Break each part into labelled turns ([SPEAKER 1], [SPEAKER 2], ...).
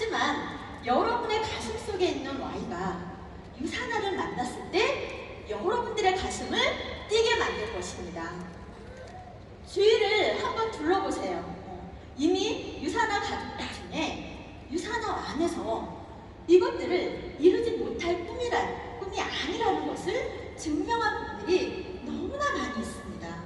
[SPEAKER 1] 하지만 여러분의 가슴 속에 있는 Y가 유산화를 만났을 때 여러분들의 가슴을 뛰게 만들 것입니다. 주위를 한번 둘러보세요. 어, 이미 유산화 가족들 중에 유산화 안에서 이것들을 이루지 못할 꿈이란 꿈이 아니라는 것을 증명한 분들이 너무나 많이 있습니다.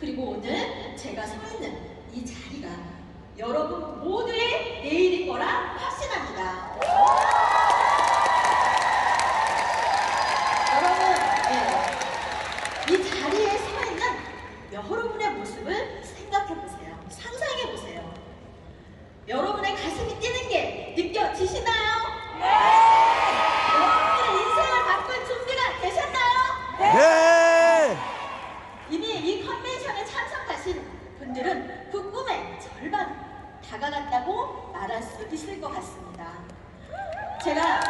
[SPEAKER 1] 그리고 오늘 제가 서 있는 이 자리가 여러분 모두의 내일일 거라 확신합니다. 여러분, 네. 이 자리에 서 있는 여러분의 모습을 생각해 보세요. 상상해 보세요. 여러분의 가슴이 뛰는 게 느껴지시나요? 여러분의 인생을 바꿀 준비가 되셨나요?
[SPEAKER 2] 네!
[SPEAKER 1] 이미 이 컨벤션에 참석하신 분들은 그 꿈의 절반 다가갔다고 말할 수 있을 것 같습니다. 제가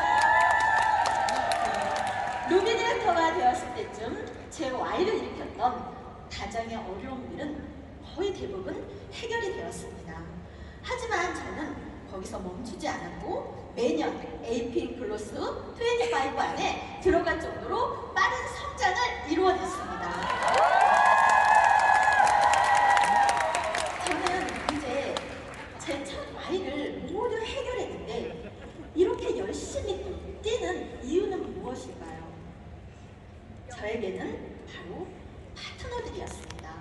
[SPEAKER 1] 루비 디렉터가 되었을 때쯤 제 Y를 일으켰던 가장의 어려움들은 거의 대부분 해결이 되었습니다. 하지만 저는 거기서 멈추지 않았고 매년 AP 클로스 25 안에 들어갈 정도로 빠른 성장을 이루어냈습니다. 저는 이제 제첫 Y를 모두 해결했는데 이렇게 열심히 뛰는 이유는 무엇일까요? 저에게는 바로 파트너들이었습니다.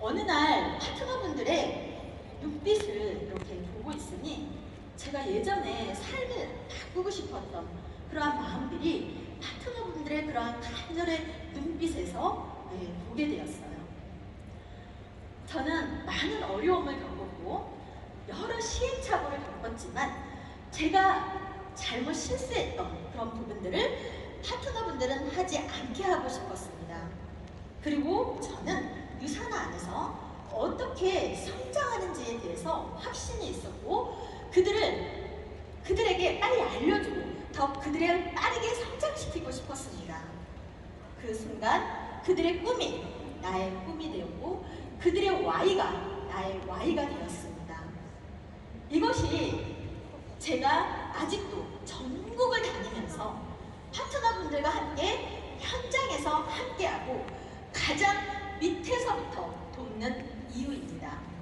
[SPEAKER 1] 어느 날 파트너분들의 눈빛을 이렇게 보고 있으니 제가 예전에 삶을 바꾸고 싶었던 그러한 마음들이 파트너분들의 그러한 간절의 눈빛에서 네, 보게 되었어요. 저는 많은 어려움을 겪었고 여러 시행착오를 겪었지만 제가 잘못 실수했던 그런 부분들을 파트너분들은 하지 않게 하고 싶었습니다. 그리고 저는 유산화 안에서 어떻게 성장하는지에 대해서 확신이 있었고 그들을 그들에게 빨리 알려주고 더 그들을 빠르게 성장시키고 싶었습니다. 그 순간 그들의 꿈이 나의 꿈이 되었고 그들의 Y가 나의 Y가 되었습니다. 이것이 제가 아직도 전국을 다니면서 파트너분들과 함께 현장에서 함께하고 가장 밑에서부터 돕는 이유입니다.